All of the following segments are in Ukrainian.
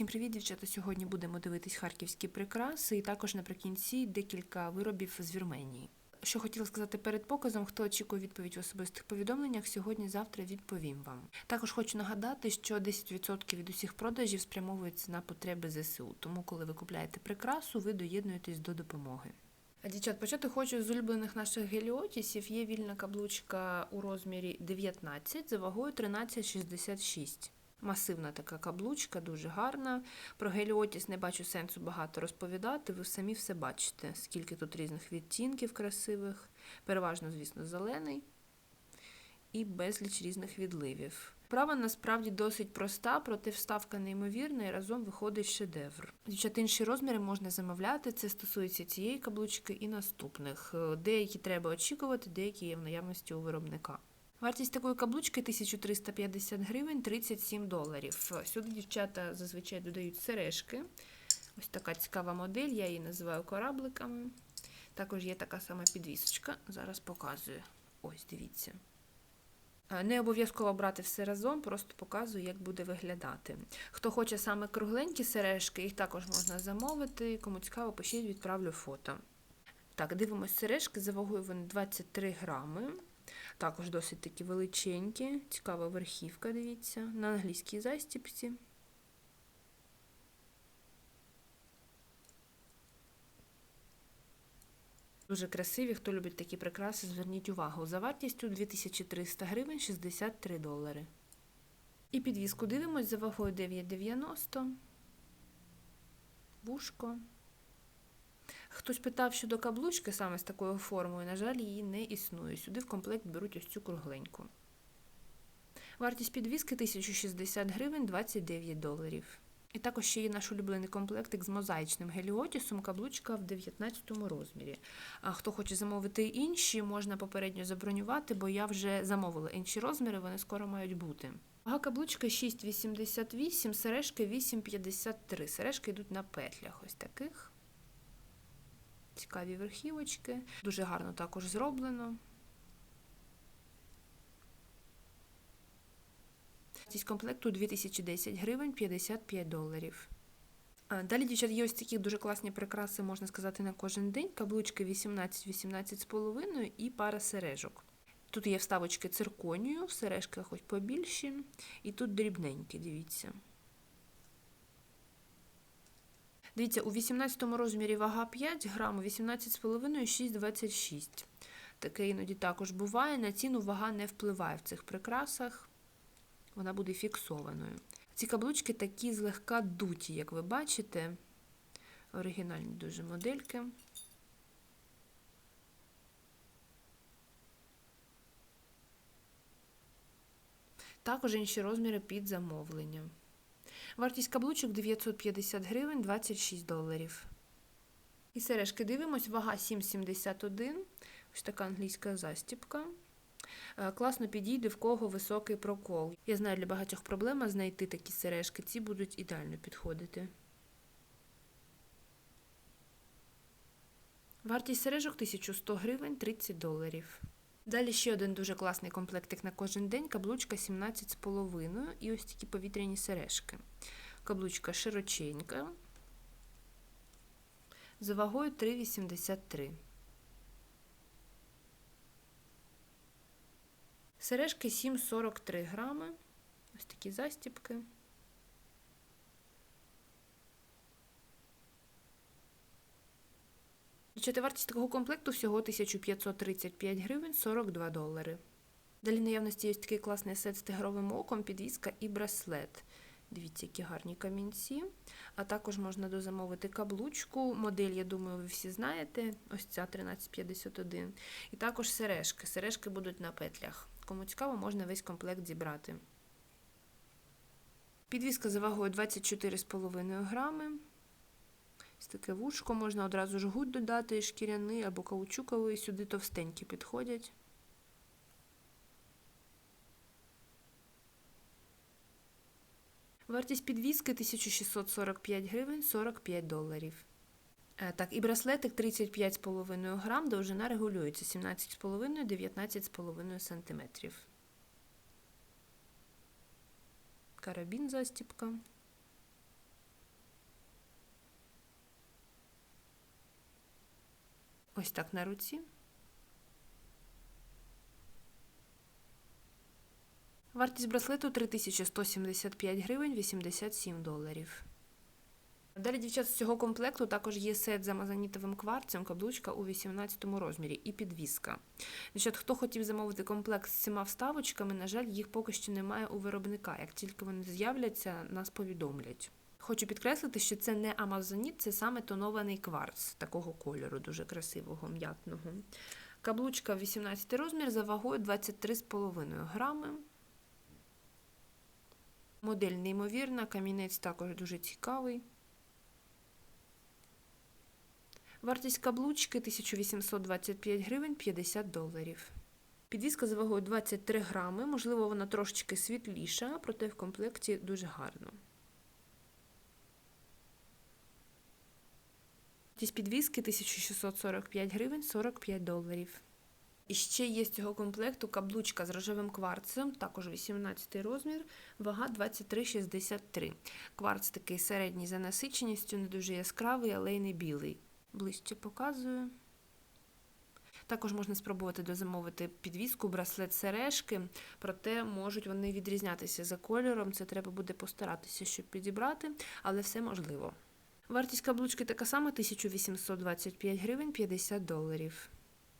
Всім привіт, дівчата! Сьогодні будемо дивитись харківські прикраси і також наприкінці декілька виробів з Вірменії. Що хотіла сказати перед показом, хто очікує відповідь в особистих повідомленнях, сьогодні-завтра відповім вам. Також хочу нагадати, що 10% від усіх продажів спрямовується на потреби ЗСУ, тому коли ви купляєте прикрасу, ви доєднуєтесь до допомоги. А дівчат, почати хочу з улюблених наших геліотісів. Є вільна каблучка у розмірі 19 за вагою 13,66. Масивна така каблучка, дуже гарна. Про геліотіс не бачу сенсу багато розповідати. Ви самі все бачите, скільки тут різних відтінків красивих, переважно, звісно, зелений і безліч різних відливів. Права насправді досить проста, проте вставка неймовірна і разом виходить шедевр. Дівчат, інші розміри можна замовляти. Це стосується цієї каблучки і наступних. Деякі треба очікувати, деякі є в наявності у виробника. Вартість такої каблучки 1350 гривень 37 доларів. Сюди дівчата зазвичай додають сережки. Ось така цікава модель, я її називаю корабликами. Також є така сама підвісочка. Зараз показую. Ось, дивіться. Не обов'язково брати все разом, просто показую, як буде виглядати. Хто хоче саме кругленькі сережки, їх також можна замовити. Кому цікаво, пишіть, відправлю фото. Так, дивимось сережки, за вагою вони 23 грами. Також досить такі величенькі, цікава верхівка, дивіться, на англійській застіпці. Дуже красиві, хто любить такі прикраси, зверніть увагу. За вартістю 2300 гривень 63 долари. І підвіску дивимось за вагою 9,90. Вушко. Хтось питав щодо каблучки саме з такою формою, на жаль, її не існує. Сюди в комплект беруть ось цю кругленьку. Вартість підвіски 1060 гривень 29 доларів. І також ще є наш улюблений комплектик з мозаїчним геліотісом, каблучка в 19 розмірі. А хто хоче замовити інші, можна попередньо забронювати, бо я вже замовила інші розміри, вони скоро мають бути. Вага каблучка 6,88, сережки 8,53. Сережки йдуть на петлях ось таких. Цікаві верхівочки. Дуже гарно також зроблено. Вартість комплекту 2010 гривень 55 доларів. Далі, дівчат, є ось такі дуже класні прикраси, можна сказати, на кожен день. Каблучки 18-18,5 і пара сережок. Тут є вставочки цирконію, в сережках хоч побільші, і тут дрібненькі, дивіться. Дивіться, у 18 розмірі вага 5 грам, у 18,5 6,26. Таке іноді також буває. На ціну вага не впливає в цих прикрасах, вона буде фіксованою. Ці каблучки такі злегка дуті, як ви бачите. Оригінальні дуже модельки. Також інші розміри під замовлення. Вартість каблучок 950 гривень 26 доларів. І сережки дивимось, вага 7,71. Ось така англійська застіпка. Класно підійде в кого високий прокол. Я знаю, для багатьох проблема знайти такі сережки, ці будуть ідеально підходити. Вартість сережок 1100 гривень 30 доларів. Далі ще один дуже класний комплектик на кожен день, каблучка 17,5 і ось такі повітряні сережки. Каблучка широченька, за вагою 3,83. Сережки 7,43 грами. Ось такі застіпки. Вартість такого комплекту всього 1535 гривень 42 долари. Далі наявності є такий класний сет з тигровим оком, підвіска і браслет. Дивіться, які гарні камінці. А також можна дозамовити каблучку. Модель, я думаю, ви всі знаєте. Ось ця 1351. І також сережки. Сережки будуть на петлях. Кому цікаво, можна весь комплект зібрати. Підвіска за вагою 24,5 грами. Ось таке вушко, можна одразу жгут додати, і шкіряний або каучуковий, сюди товстенькі підходять. Вартість підвіски 1645 гривень 45 доларів. Так, і браслетик 35,5 грам, довжина регулюється 17,5-19,5 см. Карабін застіпка. Ось так на руці. Вартість браслету 3175 гривень 87 доларів. Далі, дівчат, з цього комплекту також є сет з амазонітовим кварцем, каблучка у 18 розмірі і підвіска. Дівчат, хто хотів замовити комплект з цими вставочками, на жаль, їх поки що немає у виробника. Як тільки вони з'являться, нас повідомлять. Хочу підкреслити, що це не амазоніт, це саме тонований кварц такого кольору, дуже красивого, м'ятного. Каблучка 18 розмір за вагою 23,5 грами. Модель неймовірна, камінець також дуже цікавий. Вартість каблучки 1825 гривень 50 доларів. Підвізка за вагою 23 грами, можливо, вона трошечки світліша, проте в комплекті дуже гарно. Вартість підвіски 1645 гривень 45 доларів. І ще є з цього комплекту каблучка з рожевим кварцем, також 18 розмір, вага 23,63. Кварц такий середній за насиченістю, не дуже яскравий, але й не білий. Ближче показую. Також можна спробувати дозамовити підвіску, браслет сережки, проте можуть вони відрізнятися за кольором. Це треба буде постаратися, щоб підібрати, але все можливо. Вартість каблучки така сама 1825 гривень 50 доларів.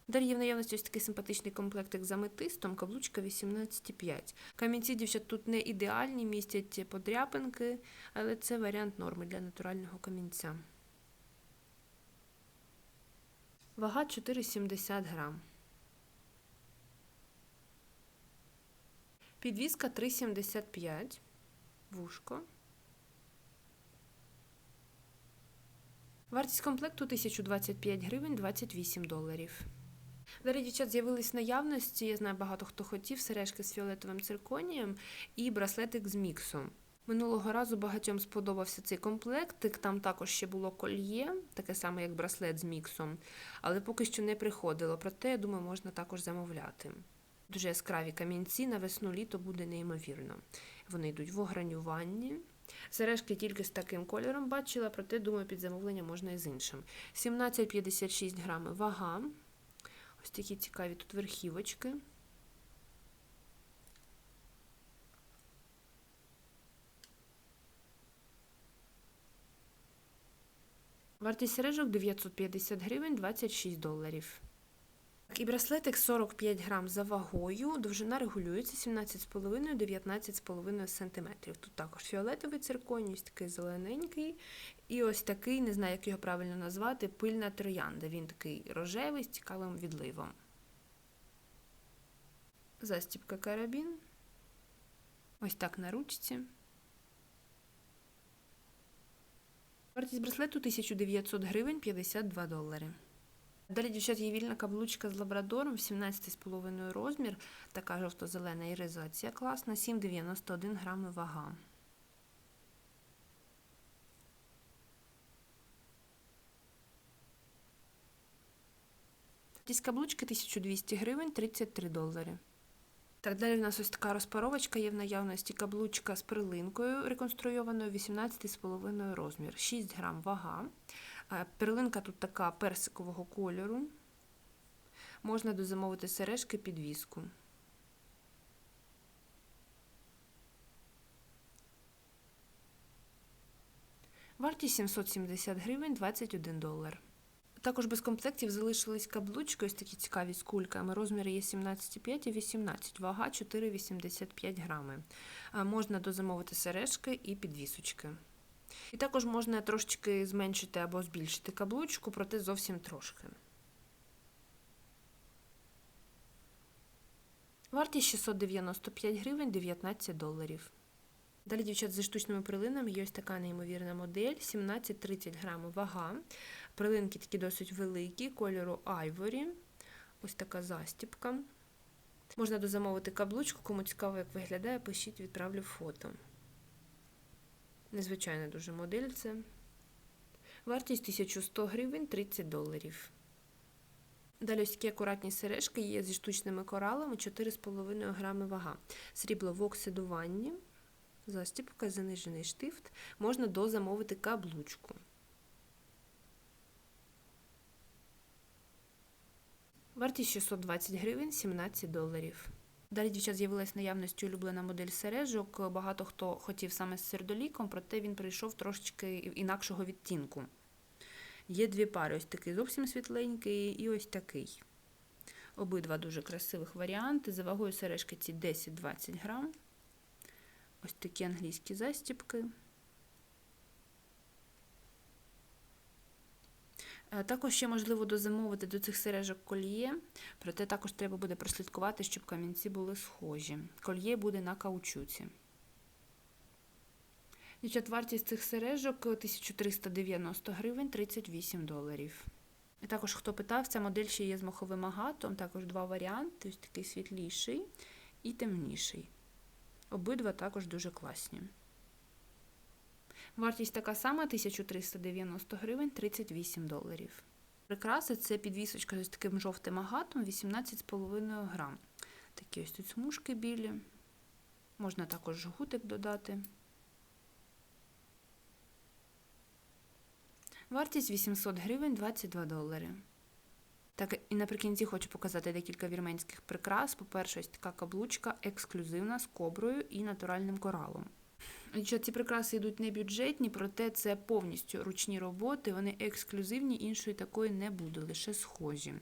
Далі є в наявності ось такий симпатичний комплектик з аметистом, каблучка 18,5. Камінці, дівчат, тут не ідеальні, містять подряпинки, але це варіант норми для натурального камінця. Вага 4,70 грам. Підвізка 3,75. Вушко. Вартість комплекту 1025 гривень 28 доларів. Далі, дівчат, з'явились наявності. Я знаю, багато хто хотів сережки з фіолетовим цирконієм і браслетик з міксом. Минулого разу багатьом сподобався цей комплектик. Там також ще було кольє, таке саме, як браслет з міксом, але поки що не приходило. Проте, я думаю, можна також замовляти. Дуже яскраві камінці на весну літо буде неймовірно. Вони йдуть в огранюванні. Сережки тільки з таким кольором бачила, проте, думаю, під замовлення можна і з іншим. 17,56 грами вага. Ось такі цікаві тут верхівочки. Вартість сережок 950 гривень 26 доларів. І браслетик 45 грам за вагою, довжина регулюється 17,5-19,5 см. Тут також фіолетовий цирконій, такий зелененький. І ось такий, не знаю, як його правильно назвати, пильна троянда. Він такий рожевий з цікавим відливом. Застіпка карабін. Ось так на ручці. Вартість браслету 1900 гривень 52 долари. Далі, дівчат, є вільна каблучка з лабрадором, 17,5 розмір, така жовто-зелена іризація класна, 7,91 грами вага. Вартість каблучки 1200 гривень 33 долари. Так, далі в нас ось така розпаровочка є в наявності каблучка з перлинкою, реконструйованою 18,5 розмір, 6 грам вага. Перлинка тут така персикового кольору. Можна дозамовити сережки підвіску. Вартість 770 гривень 21 долар. Також без комплектів залишились каблучки, ось такі цікаві з кульками. Розміри є 17,5 і 18, вага 4,85 грами. Можна дозамовити сережки і підвісочки. І також можна трошечки зменшити або збільшити каблучку, проте зовсім трошки. Вартість 695 гривень 19 доларів. Далі, дівчат, зі штучними прилинами є ось така неймовірна модель, 17-30 грамів вага. Прилинки такі досить великі, кольору айворі. Ось така застіпка. Можна дозамовити каблучку, кому цікаво, як виглядає, пишіть, відправлю фото. Незвичайна дуже модель це. Вартість 1100 гривень 30 доларів. Далі ось такі акуратні сережки є зі штучними коралами 4,5 грами вага. Срібло в оксидуванні, застіпка, занижений штифт. Можна дозамовити каблучку. Вартість 620 гривень, 17 доларів. Далі дівчат з'явилась наявності улюблена модель сережок. Багато хто хотів саме з сердоліком, проте він прийшов трошечки інакшого відтінку. Є дві пари: ось такий зовсім світленький і ось такий. Обидва дуже красивих варіанти. За вагою сережки ці 10-20 грам. Ось такі англійські застіпки. Також ще можливо дозамовити до цих сережок кольє, проте також треба буде прослідкувати, щоб камінці були схожі. Кольє буде на каучуці. Дівчат, вартість цих сережок 1390 гривень 38 доларів. І також, хто питав, ця модель ще є з моховим агатом, також два варіанти: ось такий світліший і темніший. Обидва також дуже класні. Вартість така сама 1390 гривень 38 доларів. Прикраси це підвісочка з таким жовтим агатом 18,5 грам. Такі ось тут смужки білі. Можна також жгутик додати. Вартість 800 гривень 22 долари. Так, і наприкінці хочу показати декілька вірменських прикрас. По-перше, ось така каблучка ексклюзивна з коброю і натуральним коралом. Ці прикраси йдуть не бюджетні, проте це повністю ручні роботи, вони ексклюзивні, іншої такої не буде, лише схожі.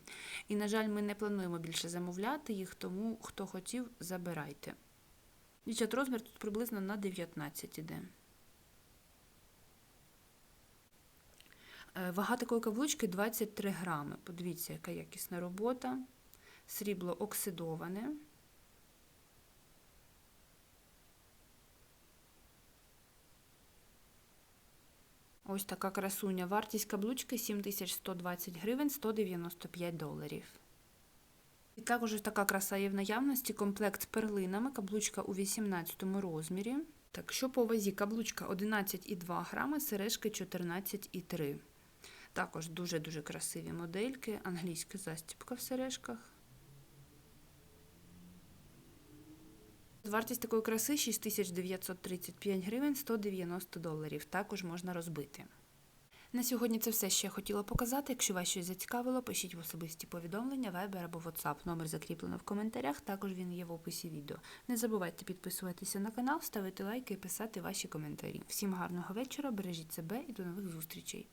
І, на жаль, ми не плануємо більше замовляти їх, тому хто хотів, забирайте. Дівчат, розмір тут приблизно на 19 іде. Е, Вага такої каблучки 23 грами. Подивіться, яка якісна робота. Срібло оксидоване. Ось така красуня. Вартість каблучки 7120 гривень 195 доларів. І також така краса є в наявності. Комплект з перлинами. Каблучка у 18 розмірі. Так, що по вазі? Каблучка 11,2 грами, сережки 14,3. Також дуже-дуже красиві модельки. Англійська застіпка в сережках. Вартість такої краси 6935 гривень 190 доларів. Також можна розбити. На сьогодні це все, що я хотіла показати. Якщо вас щось зацікавило, пишіть в особисті повідомлення, Viber або WhatsApp. Номер закріплено в коментарях, також він є в описі відео. Не забувайте підписуватися на канал, ставити лайки і писати ваші коментарі. Всім гарного вечора, бережіть себе і до нових зустрічей!